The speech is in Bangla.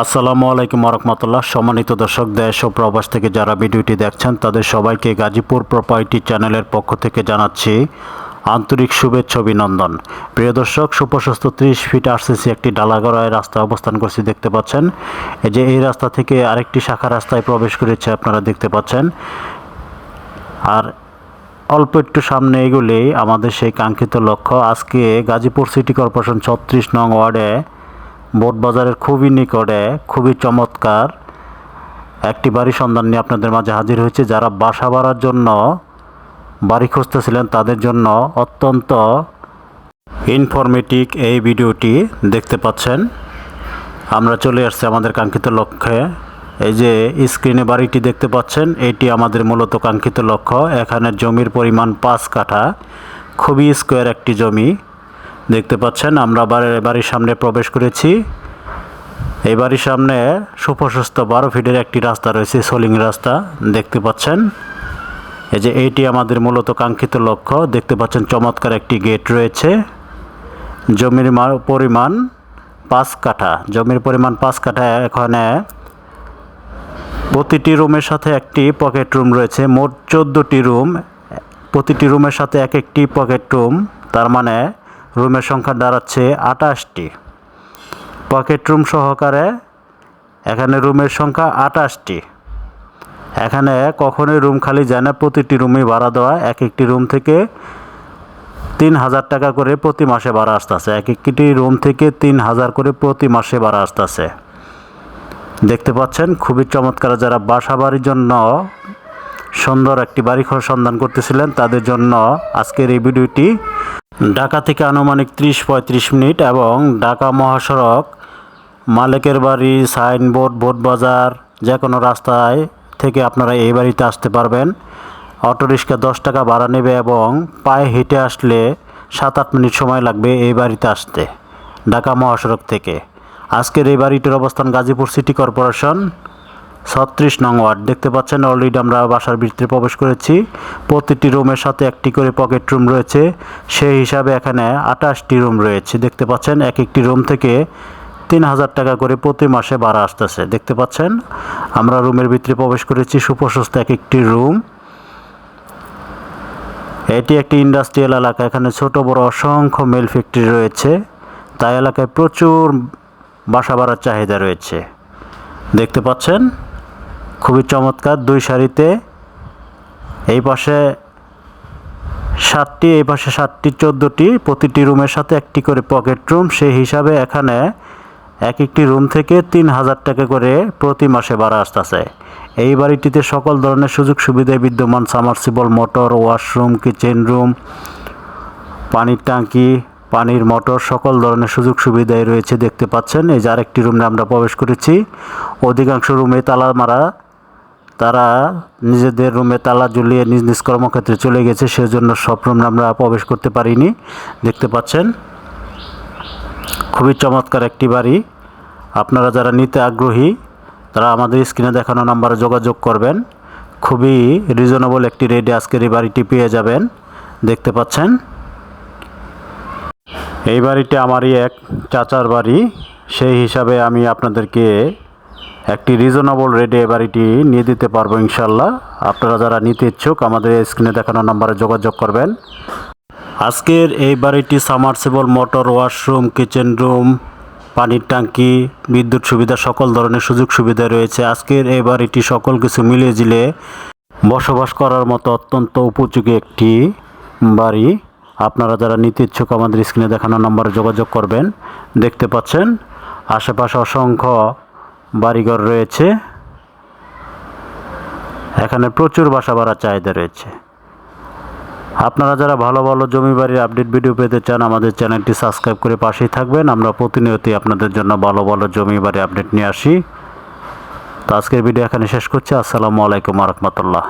আসসালামু আলাইকুম রহমতুল্লাহ সম্মানিত দর্শক, দেশ ও প্রবাস থেকে যারা ভিডিওটি দেখছেন, তাদের সবাইকে গাজীপুর প্রপার্টি চ্যানেলের পক্ষ থেকে জানাচ্ছি আন্তরিক শুভেচ্ছা, অভিনন্দন। প্রিয় দর্শক, সুপ্রশস্ত ত্রিশ ফিট আরসিসি একটি ডালাগড়ায় রাস্তা অবস্থান করছি, দেখতে পাচ্ছেন। এই যে এই রাস্তা থেকে আরেকটি শাখা রাস্তায় প্রবেশ করেছে, আপনারা দেখতে পাচ্ছেন। আর অল্প একটু সামনে এগুলি আমাদের সেই কাঙ্ক্ষিত লক্ষ্য। আজকে গাজীপুর সিটি কর্পোরেশন ছত্রিশ নং ওয়ার্ডে বোটবাজারের খুবই নিকটে, খুবই চমৎকার একটি বাড়ি সন্ধান নিয়ে আপনাদের মাঝে হাজির হয়েছে। যারা বাসা বাড়ার জন্য বাড়ি খুঁজতেছিলেন, তাদের জন্য অত্যন্ত ইনফরমেটিভ এই ভিডিওটি দেখতে পাচ্ছেন। আমরা চলে আসছি আমাদের কাঙ্ক্ষিত লক্ষ্যে। এই যে স্ক্রিনে বাড়িটি দেখতে পাচ্ছেন, এটি আমাদের মূলত কাঙ্ক্ষিত লক্ষ্য। এখানে জমির পরিমাণ পাঁচ কাঠা। খুবই স্কোয়ার একটি জমি। দেখতে পাচ্ছেন, আমরা বাড়ির সামনে প্রবেশ করেছি। এই বাড়ির সামনে সুপ্রশস্ত বারো ফিটের একটি রাস্তা রয়েছে, সোলিং রাস্তা, দেখতে পাচ্ছেন। এই যে এইটি আমাদের মূলত কাঙ্ক্ষিত লক্ষ্য, দেখতে পাচ্ছেন চমৎকার একটি গেট রয়েছে। জমির পরিমাণ পাঁচ কাঠা, জমির পরিমাণ পাঁচ কাঠা, এখানে প্রতিটি রুমের সাথে একটি পকেট রুম রয়েছে, মোট চোদ্দোটি রুম। প্রতিটি রুমের সাথে এক একটি পকেট রুম, তার মানে রুমের সংখ্যা দাঁড়াচ্ছে আটাশটি। পকেট রুম সহকারে এখানে রুমের সংখ্যা আটাশটি। এখানে কখনোই রুম খালি যায় না, প্রতিটি রুমই ভাড়া দেওয়া। এক একটি রুম থেকে তিন হাজার টাকা করে প্রতি মাসে ভাড়া আসতেছে। এক একটি রুম থেকে তিন হাজার করে প্রতি মাসে ভাড়া আসতেছে। দেখতে পাচ্ছেন, খুবই চমৎকার যারা বাসা বাড়ির জন্য সুন্দর একটি বাড়ি ঘর সন্ধান করতেছিলেন, তাদের জন্য আজকের এই ভিডিওটি ঢাকা থেকে আনুমানিক ত্রিশ পঁয়ত্রিশ মিনিট এবং ঢাকা মহাসড়ক, মালিকের বাড়ি, সাইনবোর্ড বোর্ড বাজার যে কোনো রাস্তায় থেকে আপনারা এই বাড়িতে আসতে পারবেন। অটো রিক্সা দশ টাকা ভাড়া নেবে এবং পায়ে হেঁটে আসলে সাত আট মিনিট সময় লাগবে এই বাড়িতে আসতে, ঢাকা মহাসড়ক থেকে। আজকের এই বাড়িটির অবস্থান গাজীপুর সিটি কর্পোরেশন। ছত্রিশ নং ওয়ার্ড। দেখতে পাচ্ছেন অলরেডি আমরা বাসার ভিতরে প্রবেশ করেছি। প্রতিটি রুমের সাথে একটি করে পকেট রুম রয়েছে। সেই হিসাবে এখানে আঠাশটি রুম রয়েছে। দেখতে পাচ্ছেন, এক একটি রুম থেকে তিন হাজার টাকা করে প্রতি মাসে ভাড়া আসতেছে। দেখতে পাচ্ছেন, আমরা রুমের ভিতরে প্রবেশ করেছি। সুপ্রশস্ত এক একটি রুম এটি একটি ইন্ডাস্ট্রিয়াল এলাকা। এখানে ছোট, বড়, অসংখ্য মেল ফ্যাক্টরি রয়েছে। তাই এলাকায় প্রচুর বাসা বাড়ার চাহিদা রয়েছে। দেখতে পাচ্ছেন খুবই চমৎকার, দুই সারিতে। এই পাশে সাতটি, এই পাশে সাতটি, চোদ্দোটি, প্রতিটি রুমের সাথে একটি করে পকেট রুম। সেই হিসাবে এখানে এক একটি রুম থেকে তিন হাজার টাকা করে প্রতি মাসে ভাড়া আসতেছে। এই বাড়িটিতে সকল ধরনের সুযোগ সুবিধায় বিদ্যমান submersible motor, washroom, kitchen room, পানির ট্যাঙ্কি, পানির মোটর, সকল ধরনের সুযোগ সুবিধাই রয়েছে, দেখতে পাচ্ছেন। এই যে আরেকটি রুমে আমরা প্রবেশ করেছি। অধিকাংশ রুমে তালা মারা তারা নিজেদের রুমে তালা ঝুলিয়ে নিজ নিজ কর্মক্ষেত্রে চলে গেছে, সেজন্য সব রুম আমরা প্রবেশ করতে পারিনি। দেখতে পাচ্ছেন? খুবই চমৎকার একটি বাড়ি। আপনারা যারা নিতে আগ্রহী, তারা আমাদের স্ক্রিনে দেখানো নাম্বারে যোগাযোগ করবেন। খুবই রিজনেবল একটি রেটে আজকের এই বাড়িটি পেয়ে যাবেন। দেখতে পাচ্ছেন? এই বাড়িটি আমারই এক চাচার বাড়ি। সেই হিসাবে আমি আপনাদেরকে একটি রিজনেবল রেটে এই বাড়িটি নিয়ে দিতে পারব ইনশাল্লাহ আপনারা যারা নিতে ইচ্ছুক, আমাদের স্ক্রিনে দেখানো নাম্বারে যোগাযোগ করবেন। আজকের এই বাড়িটি submersible motor washroom kitchen room পানির ট্যাঙ্কি, বিদ্যুৎ সুবিধা, সকল ধরনের সুযোগ সুবিধা রয়েছে। আজকের এই বাড়িটি সকল কিছু মিলিয়ে জিলে বসবাস করার মতো অত্যন্ত উপযোগী একটি বাড়ি। আপনারা যারা নিতে ইচ্ছুক, আমাদের স্ক্রিনে দেখানো নম্বরে যোগাযোগ করবেন। দেখতে পাচ্ছেন, আশেপাশে অসংখ্য বাড়িঘর রয়েছে। এখানে প্রচুর বাসা ভাড়ার চাহিদা রয়েছে। আপনারা যারা ভালো ভালো জমি বাড়ির আপডেট ভিডিও পেতে চান, আমাদের চ্যানেলটি সাবস্ক্রাইব করে পাশেই থাকবেন। আমরা প্রতিনিয়তই আপনাদের জন্য ভালো ভালো জমি বাড়ি আপডেট নিয়ে আসি। তো আজকের ভিডিও এখানে শেষ করছি। আসসালামু আলাইকুম রহমতুল্লাহ।